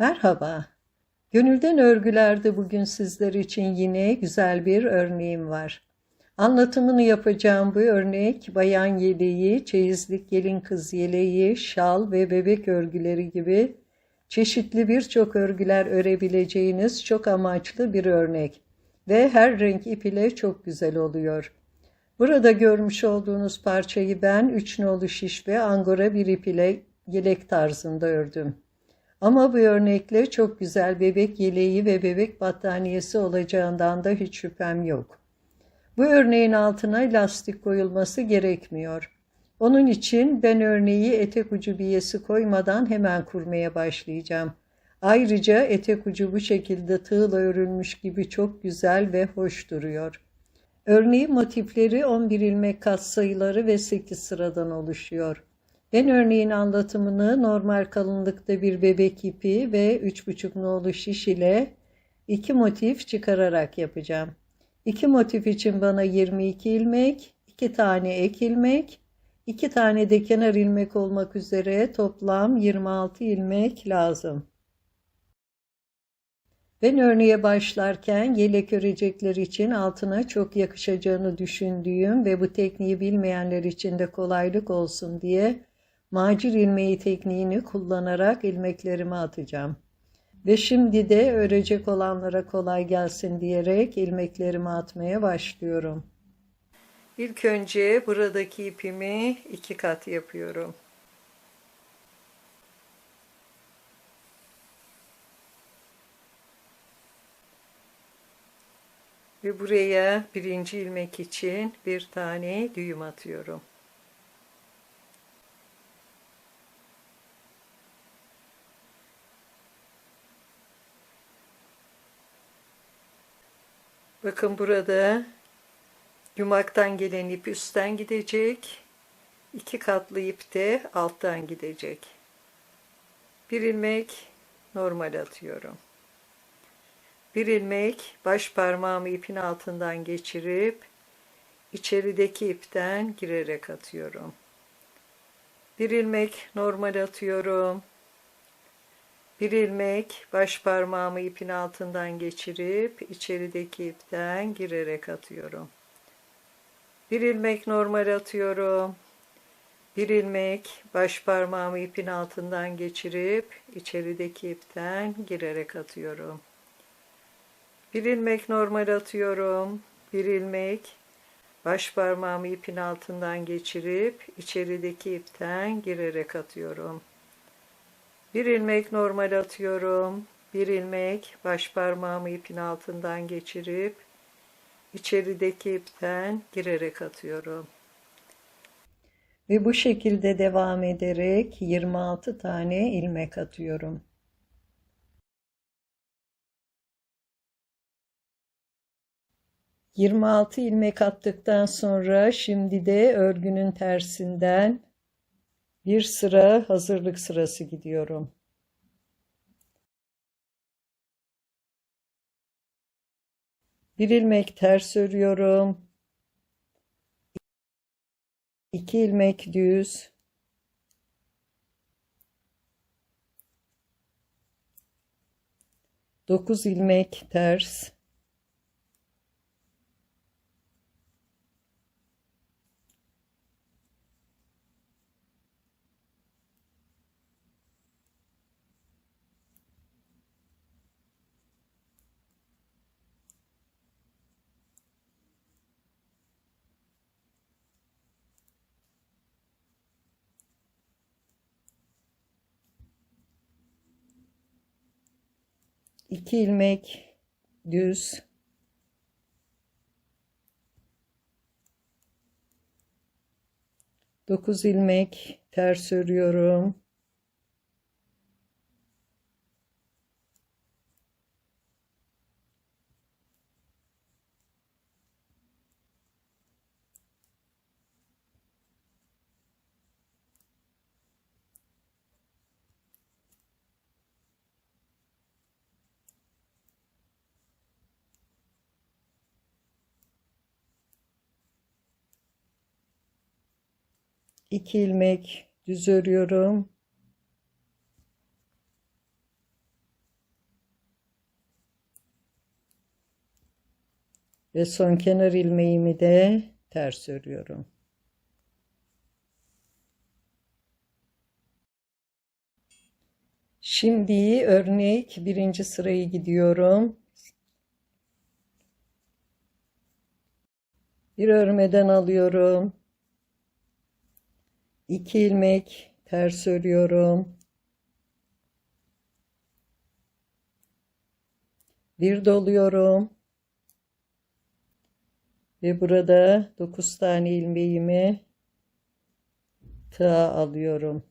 Merhaba. Gönülden örgülerde bugün sizler için yine güzel bir örneğim var. Anlatımını yapacağım bu örnek bayan yeleği, çeyizlik gelin kız yeleği, şal ve bebek örgüleri gibi çeşitli birçok örgüler örebileceğiniz çok amaçlı bir örnek ve her renk ip ile çok güzel oluyor. Burada görmüş olduğunuz parçayı ben üç nolu şiş ve angora bir ip ile yelek tarzında ördüm. Ama bu örnekle çok güzel bebek yeleği ve bebek battaniyesi olacağından da hiç şüphem yok. Bu örneğin altına lastik koyulması gerekmiyor. Onun için ben örneği etek ucu biyesi koymadan hemen kurmaya başlayacağım. Ayrıca etek ucu bu şekilde tığla örülmüş gibi çok güzel ve hoş duruyor. Örneğin motifleri 11 ilmek kat sayıları ve 8 sıradan oluşuyor. Ben örneğin anlatımını normal kalınlıkta bir bebek ipi ve 3,5 nolu şiş ile iki motif çıkararak yapacağım. İki motif için bana 22 ilmek, 2 tane ek ilmek, 2 tane de kenar ilmek olmak üzere toplam 26 ilmek lazım. Ben örneğe başlarken yelek örecekler için altına çok yakışacağını düşündüğüm ve bu tekniği bilmeyenler için de kolaylık olsun diye macir ilmeği tekniğini kullanarak ilmeklerimi atacağım. Ve şimdi de örecek olanlara kolay gelsin diyerek ilmeklerimi atmaya başlıyorum. İlk önce buradaki ipimi iki kat yapıyorum. Ve buraya birinci ilmek için bir tane düğüm atıyorum. Bakın burada yumaktan gelen ip üstten gidecek. iki katlı ip de alttan gidecek. Bir ilmek normal atıyorum. Bir ilmek baş parmağımı ipin altından geçirip içerideki ipten girerek atıyorum. Bir ilmek normal atıyorum. Bir ilmek baş parmağımı ipin altından geçirip içerideki ipten girerek atıyorum. Bir ilmek normal atıyorum. Bir ilmek baş parmağımı ipin altından geçirip içerideki ipten girerek atıyorum. Bir ilmek normal atıyorum. Bir ilmek baş parmağımı ipin altından geçirip içerideki ipten girerek atıyorum. Bir ilmek normal atıyorum. Bir ilmek baş parmağımı ipin altından geçirip içerideki ipten girerek atıyorum. Ve bu şekilde devam ederek 26 tane ilmek atıyorum. Yirmi altı ilmek attıktan sonra şimdi de örgünün tersinden bir sıra hazırlık sırası gidiyorum. Bir ilmek ters örüyorum. İki ilmek düz. Dokuz ilmek ters. 2 ilmek düz. Dokuz ilmek ters örüyorum 2 ilmek düz örüyorum. Ve son kenar ilmeğimi de ters örüyorum. Şimdi örnek birinci sırayı gidiyorum. Bir örmeden alıyorum. İki ilmek ters örüyorum. Bir doluyorum. Ve burada 9 tane ilmeğimi tığa alıyorum.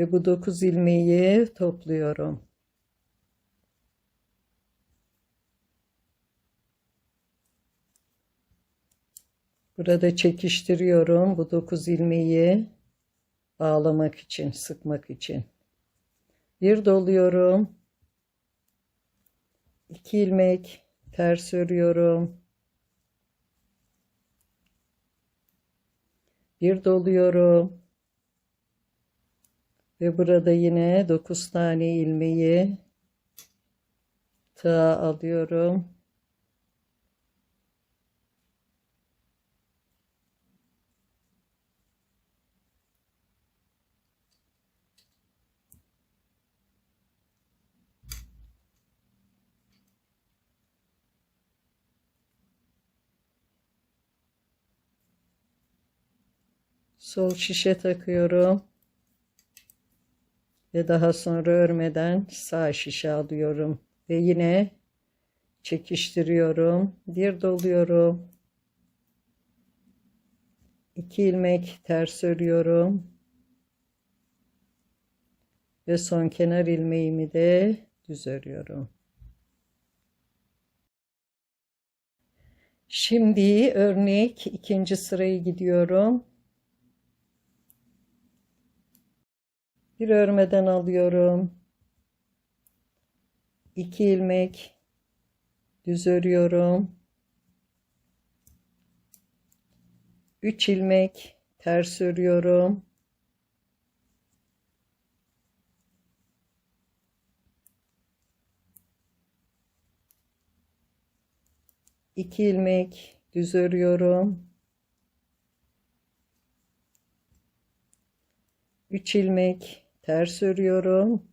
Ve bu 9 ilmeği topluyorum. Burada çekiştiriyorum bu 9 ilmeği bağlamak için, sıkmak için. Bir doluyorum. 2 ilmek ters örüyorum. Bir doluyorum. Ve burada yine 9 tane ilmeği tığa alıyorum. Sol şişe takıyorum. Ve daha sonra örmeden sağ şişe alıyorum. Ve yine çekiştiriyorum. Bir doluyorum. İki ilmek ters örüyorum. Ve son kenar ilmeğimi de düz örüyorum. Şimdi örnek ikinci sırayı gidiyorum. Bir örmeden alıyorum. 2 ilmek düz örüyorum. 3 ilmek ters örüyorum. İki ilmek düz örüyorum. 3 ilmek ters örüyorum.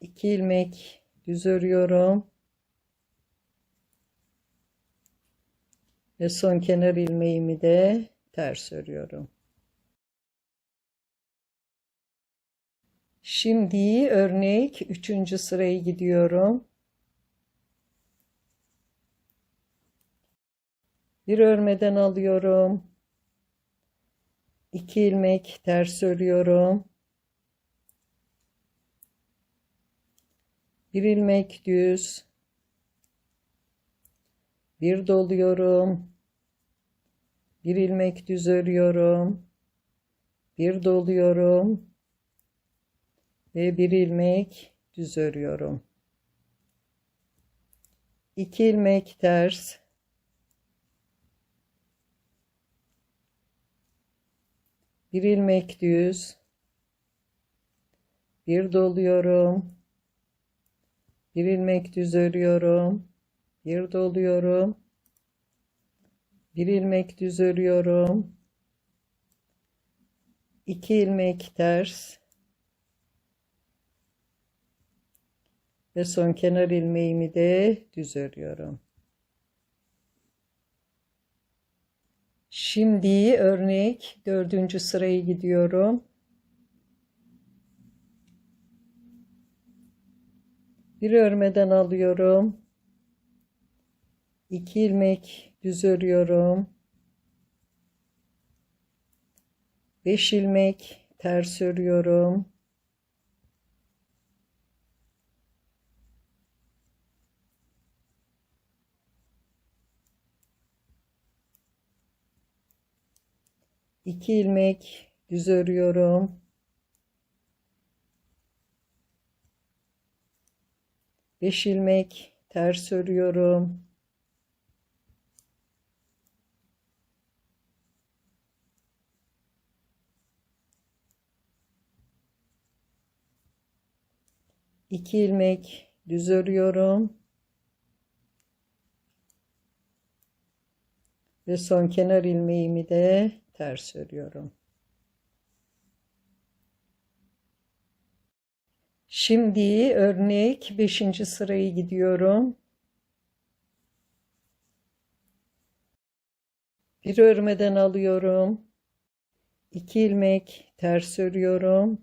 İki ilmek düz örüyorum. Ve son kenar ilmeğimi de ters örüyorum. Şimdi örnek üçüncü sırayı gidiyorum. Bir örmeden alıyorum. 2 ilmek ters örüyorum. Bir ilmek düz. Bir doluyorum. Bir ilmek düz örüyorum. Bir doluyorum. Ve bir ilmek düz örüyorum. 2 ilmek ters bir ilmek düz. Bir doluyorum. Bir ilmek düz örüyorum. Bir doluyorum. Bir ilmek düz örüyorum. İki ilmek ters. Ve son kenar ilmeğimi de düz örüyorum Şimdi örnek dördüncü sırayı gidiyorum. Bir örmeden alıyorum. İki ilmek düz örüyorum. Beş ilmek ters örüyorum. 2 ilmek düz örüyorum. 5 ilmek ters örüyorum. İki ilmek düz örüyorum. Ve son kenar ilmeğimi de ters örüyorum. Şimdi örnek 5. sırayı gidiyorum. Bir örmeden alıyorum. 2 ilmek ters örüyorum.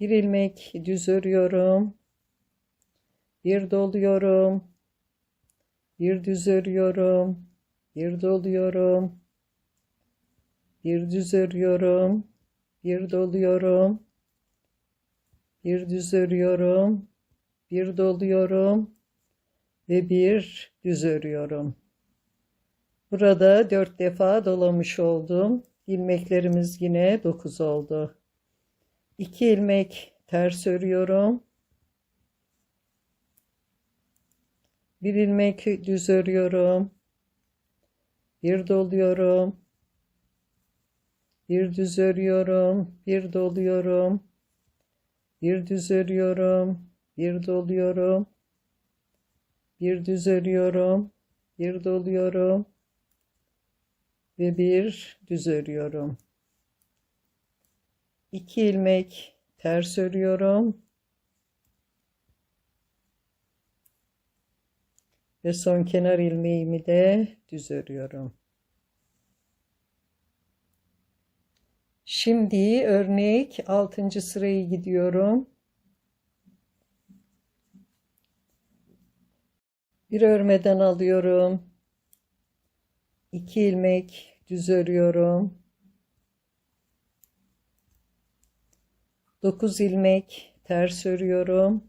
Bir ilmek düz örüyorum. Bir doluyorum. Bir düz örüyorum. Bir doluyorum. Bir düz örüyorum. Bir doluyorum. Bir düz örüyorum. Bir doluyorum. Ve bir düz örüyorum. Burada dört defa dolamış oldum. İlmeklerimiz yine dokuz oldu. İki ilmek ters örüyorum. Bir ilmek düz örüyorum. Bir doluyorum. Bir düz örüyorum. Bir doluyorum. Bir düz örüyorum. Bir doluyorum. Bir düz örüyorum. Bir doluyorum. Ve bir düz örüyorum. İki ilmek ters örüyorum. Ve son kenar ilmeğimi de düz örüyorum. Şimdi örnek 6. sırayı gidiyorum. Bir örmeden alıyorum. 2 ilmek düz örüyorum. 9 ilmek ters örüyorum.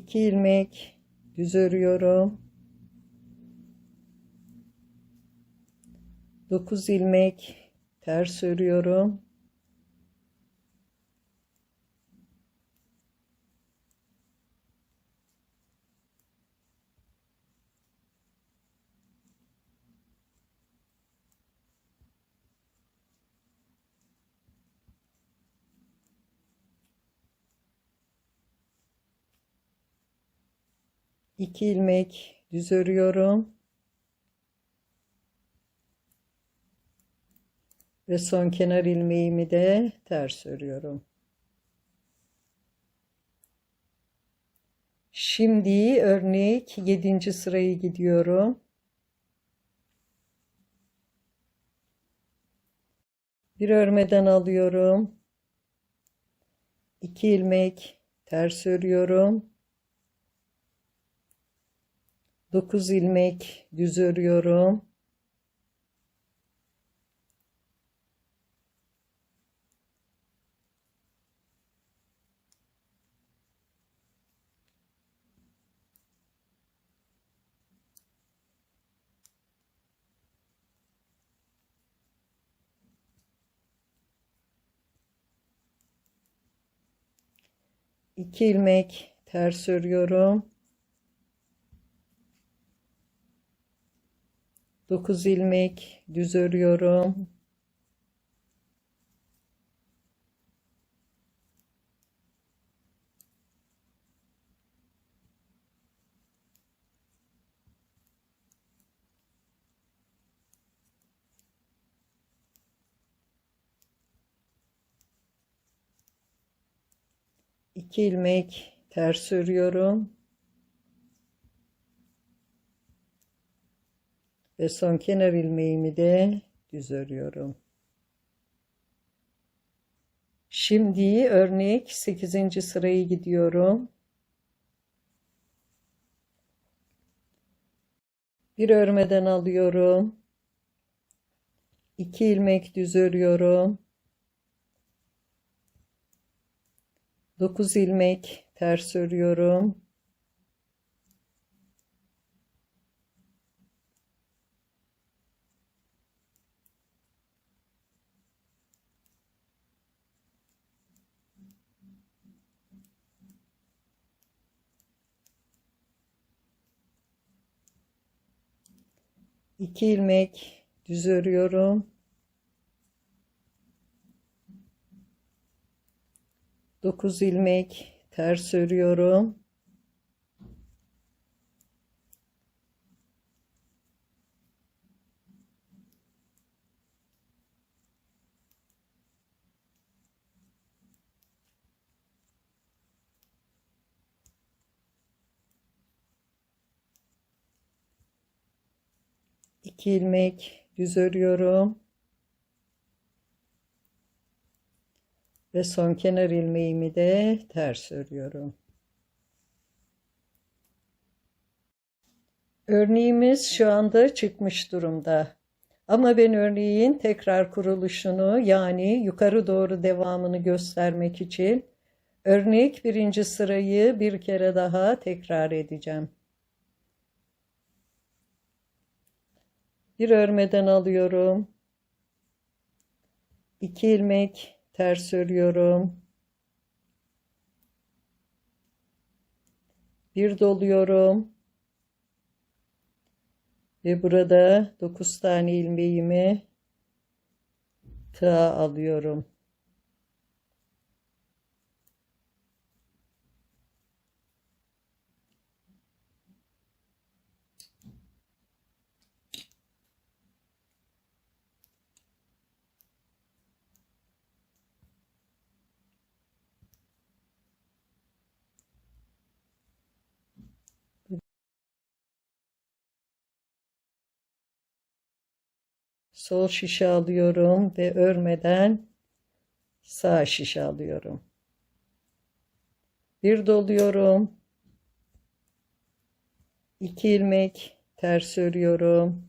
İki ilmek düz örüyorum. 9 ilmek ters örüyorum. İki ilmek düz örüyorum. Ve son kenar ilmeğimi de ters örüyorum. Şimdi örnek 7. sırayı gidiyorum. Bir örmeden alıyorum. 2 ilmek ters örüyorum. 9 ilmek düz örüyorum. İki ilmek ters örüyorum. 9 ilmek düz örüyorum. İki ilmek ters örüyorum. Ve son kenar ilmeğimi de düz örüyorum. Şimdi örnek 8. sırayı gidiyorum. Bir örmeden alıyorum. 2 ilmek düz örüyorum. 9 ilmek ters örüyorum. İki ilmek düz örüyorum. Dokuz ilmek ters örüyorum. İki ilmek düz örüyorum. Ve son kenar ilmeğimi de ters örüyorum. Örneğimiz şu anda çıkmış durumda. Ama ben örneğin tekrar kuruluşunu yani yukarı doğru devamını göstermek için örnek birinci sırayı bir kere daha tekrar edeceğim. Bir örmeden alıyorum. 2 ilmek ters örüyorum. Bir doluyorum. Ve burada 9 tane ilmeğimi tığa alıyorum. Sol şişe alıyorum ve örmeden sağ şişe alıyorum. Bir doluyorum. İki ilmek ters örüyorum.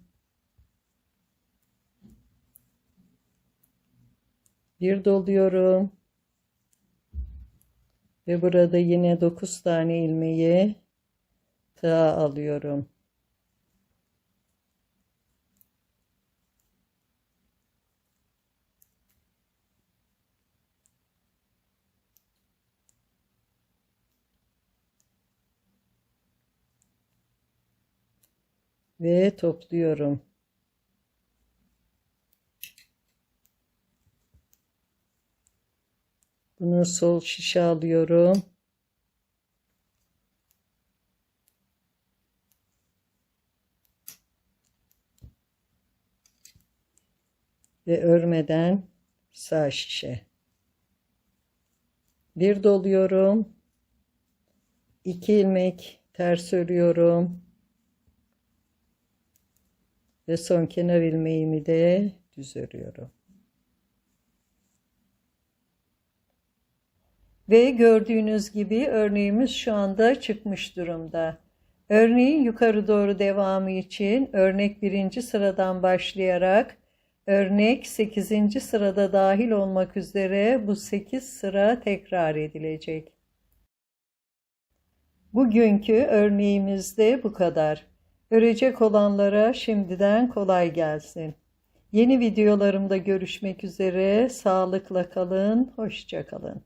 Bir doluyorum. Ve burada yine 9 tane ilmeği tığa alıyorum. Ve topluyorum. Bunu sol şişe alıyorum. Ve örmeden sağ şişe. Bir doluyorum. İki ilmek ters örüyorum. Ve son kenar ilmeğimi de düz örüyorum. Ve gördüğünüz gibi örneğimiz şu anda çıkmış durumda. Örneğin yukarı doğru devamı için örnek birinci sıradan başlayarak örnek 8. sırada dahil olmak üzere bu 8 sıra tekrar edilecek. Bugünkü örneğimizde bu kadar. Örecek olanlara şimdiden kolay gelsin. Yeni videolarımda görüşmek üzere. Sağlıkla kalın, hoşça kalın.